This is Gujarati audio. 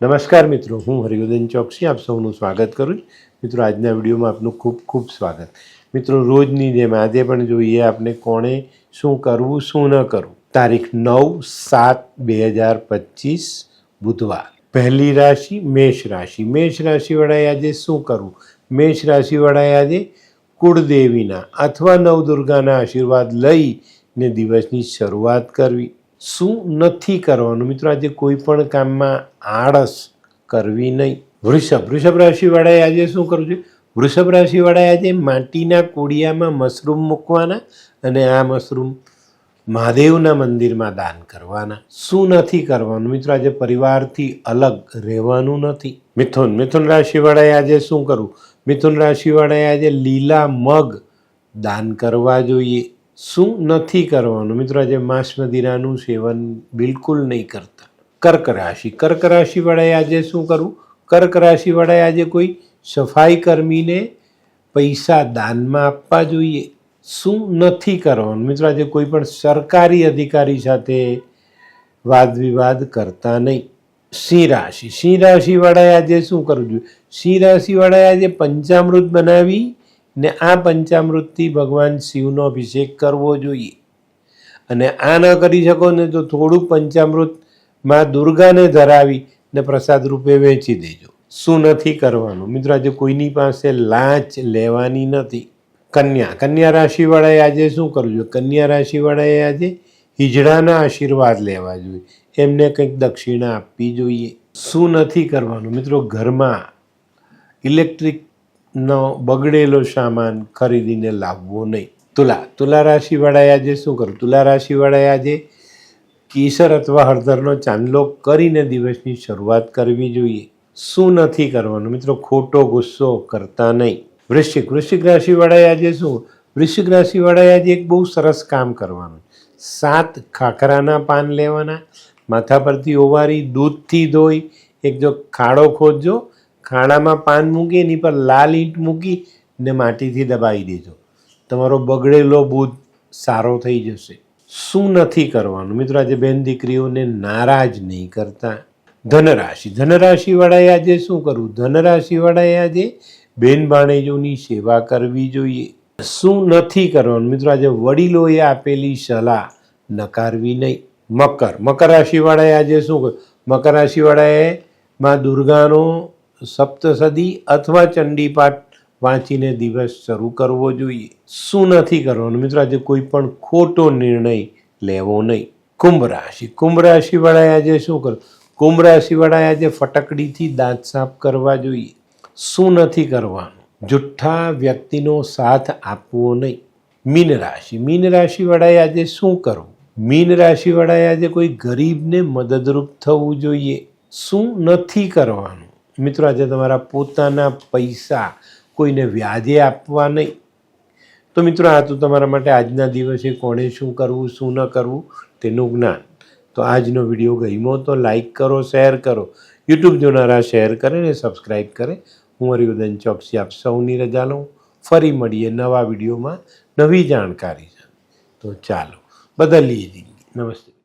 નમસ્કાર મિત્રો, હું હરિવર્ધન ચોકસી, આપ સૌનું સ્વાગત કરું છું. મિત્રો, આજના વિડીયોમાં આપનું ખૂબ ખૂબ સ્વાગત. મિત્રો, રોજની જેમ આજે પણ જોઈએ આપણે કોણે શું કરવું, શું ન કરવું. તારીખ નવ સાત બે હજાર પચીસ બુધવાર. પહેલી રાશિ મેષ રાશિ. મેષ રાશિવાળાએ આજે શું કરવું? મેષ રાશિવાળાએ આજે કુળદેવીના અથવા નવદુર્ગાના આશીર્વાદ લઈને દિવસની શરૂઆત કરવી. શું નથી કરવાનું? મિત્રો, આજે કોઈ પણ કામમાં આળસ કરવી નહીં. વૃષભ વૃષભ રાશિવાળાએ આજે શું કરવું છે? વૃષભ રાશિવાળાએ આજે માટીના કોડિયામાં મશરૂમ મૂકવાના અને આ મશરૂમ મહાદેવના મંદિરમાં દાન કરવાના. શું નથી કરવાનું? મિત્રો, આજે પરિવારથી અલગ રહેવાનું નથી. મિથુન મિથુન રાશિવાળાએ આજે શું કરવું મિથુન રાશિવાળાએ આજે લીલા મગ દાન કરવા જોઈએ. શું નથી કરવાનું? મિત્રો, આજે માંસ મદિરાનું સેવન બિલકુલ નહીં કરતા. કર્ક રાશિ. કર્ક રાશિવાળાએ આજે શું કરવું? કર્ક રાશિવાળાએ આજે કોઈ સફાઈ કર્મીને પૈસા દાનમાં આપવા જોઈએ. શું નથી કરવાનું? મિત્રો, આજે કોઈ પણ સરકારી અધિકારી સાથે વાદ વિવાદ કરતા નહીં. સિંહ રાશિ. સિંહ રાશિવાળાએ આજે શું કરવું જોઈએ? સિંહ રાશિવાળાએ આજે પંચામૃત બનાવી ને આ પંચામૃતથી ભગવાન શિવનો અભિષેક કરવો જોઈએ. અને આ ન કરી શકો ને તો થોડુંક પંચામૃતમાં દુર્ગાને ધરાવી ને પ્રસાદ રૂપે વેચી દેજો. શું નથી કરવાનું? મિત્રો, આજે કોઈની પાસે લાંચ લેવાની નથી. કન્યા કન્યા રાશિવાળાએ આજે શું કરવું જોઈએ? કન્યા રાશિવાળાએ આજે હિજડાના આશીર્વાદ લેવા જોઈએ. એમને કંઈક દક્ષિણા આપવી જોઈએ. શું નથી કરવાનું? મિત્રો, ઘરમાં ઇલેક્ટ્રિકનો બગડેલો સામાન ખરીદીને લાવવો નહીં. તુલા તુલા રાશિવાળાએ આજે શું કરવું તુલા રાશિવાળાએ આજે કેસર અથવા હળદરનો ચાંદલો કરીને દિવસની શરૂઆત કરવી જોઈએ. શું નથી કરવાનું? મિત્રો, ખોટો ગુસ્સો કરતા નહીં. વૃશ્ચિક વૃશ્ચિક રાશિવાળાએ આજે શું? વૃશ્ચિક રાશિવાળાએ આજે એક બહુ સરસ કામ કરવાનું. સાત ખાખરાના પાન લેવાના, માથા પરથી ઓવારી, દૂધથી ધોઈ, એક જો ખાડો ખોદજો ખાડામાં પાન મૂકી, એની પર લાલ ઈંટ મૂકી ને માટીથી દબાવી દેજો. તમારો બગડેલો બુધ સારો થઈ જશે. શું નથી કરવાનું? મિત્રો, આજે બેન દીકરીઓને નારાજ નહીં કરતા. ધનરાશિ. ધનરાશિવાળાએ આજે શું કરવું? ધનરાશિવાળાએ આજે બેન ભાણેજોની સેવા કરવી જોઈએ. શું નથી કરવાનું? મિત્રો, આજે વડીલોએ આપેલી સલાહ નકારવી નહીં. મકર. મકર રાશિવાળાએ આજે શું કર્યું? મકર રાશિવાળાએ માં દુર્ગાનો સપ્તસદી અથવા ચંડીપાઠ વાંચીને દિવસ શરૂ કરવો જોઈએ. શું નથી કરવાનું? મિત્રો, આજે કોઈ પણ ખોટો નિર્ણય લેવો નહીં. કુંભ રાશિ. કુંભ રાશિવાળાએ આજે શું કરવું કુંભ રાશિવાળાએ આજે ફટકડીથી દાંત સાફ કરવા જોઈએ. શું નથી કરવાનું? જુઠ્ઠા વ્યક્તિનો સાથ આપવો નહીં. મીન રાશિ. મીન રાશિવાળાએ આજે શું કરવું? મીન રાશિવાળાએ આજે કોઈ ગરીબને મદદરૂપ થવું જોઈએ. શું નથી કરવાનું? મિત્રો, આજે તમારા પોતાના પૈસા કોઈને વ્યાજે આપવા નહીં. તો મિત્રો, આ તો તમારા માટે આજના દિવસે કોણે શું કરવું, શું ન કરવું, તેનું જ્ઞાન. તો આજનો વીડિયો ગમ્યો તો લાઈક કરો, શેર કરો. યુટ્યુબ જોનારા શેર કરે ને સબસ્ક્રાઈબ કરે. હું હરિવર્ધન ચોકસી આપ સૌની રજા લઉં. ફરી મળીએ નવા વિડીયોમાં નવી જાણકારી તો ચાલો, બદલીએ જિંદગી. નમસ્તે.